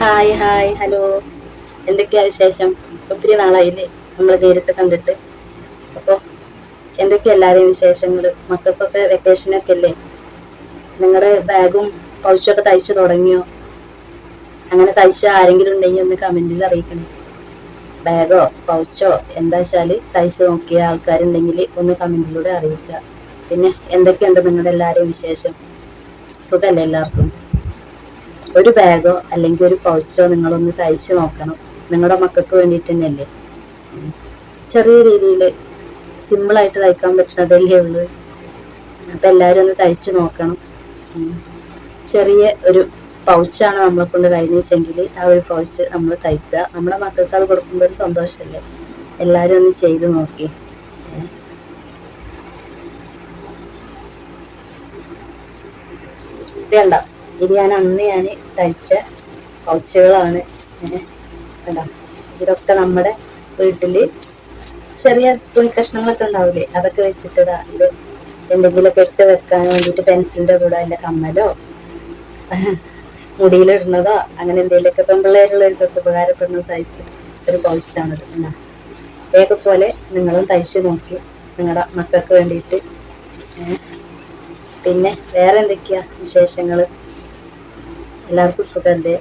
Hi hi hello. എന്തൊക്കെയാ വിശേഷം? ഒത്തിരി നാളായില്ലേ നമ്മൾ നേരിട്ട് കണ്ടിട്ട്. അപ്പോൾ എന്തൊക്കെയാ എല്ലാവരെയും വിശേഷങ്ങൾ മക്കൾക്കൊക്കെ വെക്കേഷനൊക്കെ അല്ലേ? നിങ്ങളുടെ ബാഗും പൗച്ചൊക്കെ തയ്ച്ചു തുടങ്ങിയോ? അങ്ങനെ തയ്ച്ച ആരെങ്കിലും ഉണ്ടെങ്കിൽ ഒന്ന് കമന്റിൽ അറിയിക്കണം. ബാഗോ പൗച്ചോ എന്താ വെച്ചാൽ തയ്ച്ച് നോക്കിയ ആൾക്കാരുണ്ടെങ്കിൽ ഒന്ന് കമന്റിലൂടെ അറിയിക്കുക. പിന്നെ എന്തൊക്കെയുണ്ട് നിങ്ങളുടെ എല്ലാവരെയും വിശേഷം? സുഖമല്ലേ എല്ലാവർക്കും? ഒരു ബാഗോ അല്ലെങ്കിൽ ഒരു പൗച്ചോ നിങ്ങളൊന്ന് തയ്ച്ച് നോക്കണം. നിങ്ങളുടെ മക്കൾക്ക് വേണ്ടിയിട്ട് തന്നെയല്ലേ. ചെറിയ രീതിയിൽ സിമ്പിളായിട്ട് തയ്ക്കാൻ പറ്റുന്നതല്ലേ ഉള്ളൂ. അപ്പം എല്ലാവരും ഒന്ന് തയ്ച്ച് നോക്കണം. ചെറിയ ഒരു പൗച്ചാണ് നമ്മളെ കൊണ്ട് കഴിഞ്ഞെങ്കിൽ ആ ഒരു പൗച്ച് നമ്മൾ തയ്ക്കുക. നമ്മുടെ മക്കൾക്ക് അത് കൊടുക്കുമ്പോൾ ഒരു സന്തോഷമല്ലേ എല്ലാവരും ഒന്ന് ചെയ്ത് നോക്കി. ഏ. ഇത് ഞാൻ അന്ന് ഞാൻ തയ്ച്ച പൗച്ചുകളാണ്. കണ്ട? ഇതൊക്കെ നമ്മുടെ വീട്ടിൽ ചെറിയ തുണി കഷ്ണങ്ങളൊക്കെ ഉണ്ടാവില്ലേ? അതൊക്കെ വെച്ചിട്ടിടാ ഇത് എന്തെങ്കിലുമൊക്കെ ഇട്ട് വെക്കാൻ വേണ്ടിയിട്ട് പെൻസിലിന്റെ കൂടെ അതിന്റെ കമ്മലോ മുടിയിലിടുന്നതോ അങ്ങനെ എന്തെങ്കിലുമൊക്കെ പെൺപിള്ളേരുള്ളവർക്കൊക്കെ ഉപകാരപ്പെടുന്ന സൈസ് ഒരു പൗച്ചാണത് പോലെ നിങ്ങളും തയ്ച്ചു നോക്കി നിങ്ങളുടെ മക്കൾക്ക് വേണ്ടിയിട്ട്. പിന്നെ വേറെ എന്തൊക്കെയാ വിശേഷങ്ങൾ എല്ലാവർക്കും സുഖമല്ലേ?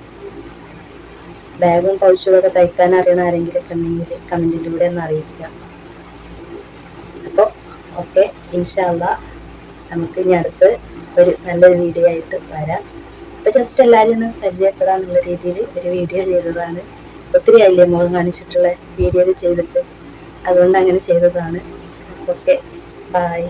ബാഗും പൗച്ചുകളൊക്കെ തയ്ക്കാൻ അറിയണ ആരെങ്കിലും ഒക്കെ ഉണ്ടെങ്കിൽ കമന്റിലൂടെ ഒന്ന് അറിയിക്കുക. അപ്പോൾ ഓക്കെ ഇൻഷാല്ല നമുക്ക് ഇനി അടുത്ത് ഒരു നല്ലൊരു വീഡിയോ ആയിട്ട് വരാം. അപ്പോൾ ജസ്റ്റ് എല്ലാവരും ഒന്ന് പരിചയപ്പെടാന്നുള്ള രീതിയിൽ ഒരു വീഡിയോ ചെയ്തതാണ്. ഒത്തിരി അല്ലേ മുഖം കാണിച്ചിട്ടുള്ള വീഡിയോ ചെയ്തിട്ട്? അതുകൊണ്ട് അങ്ങനെ ചെയ്തതാണ്. Okay bye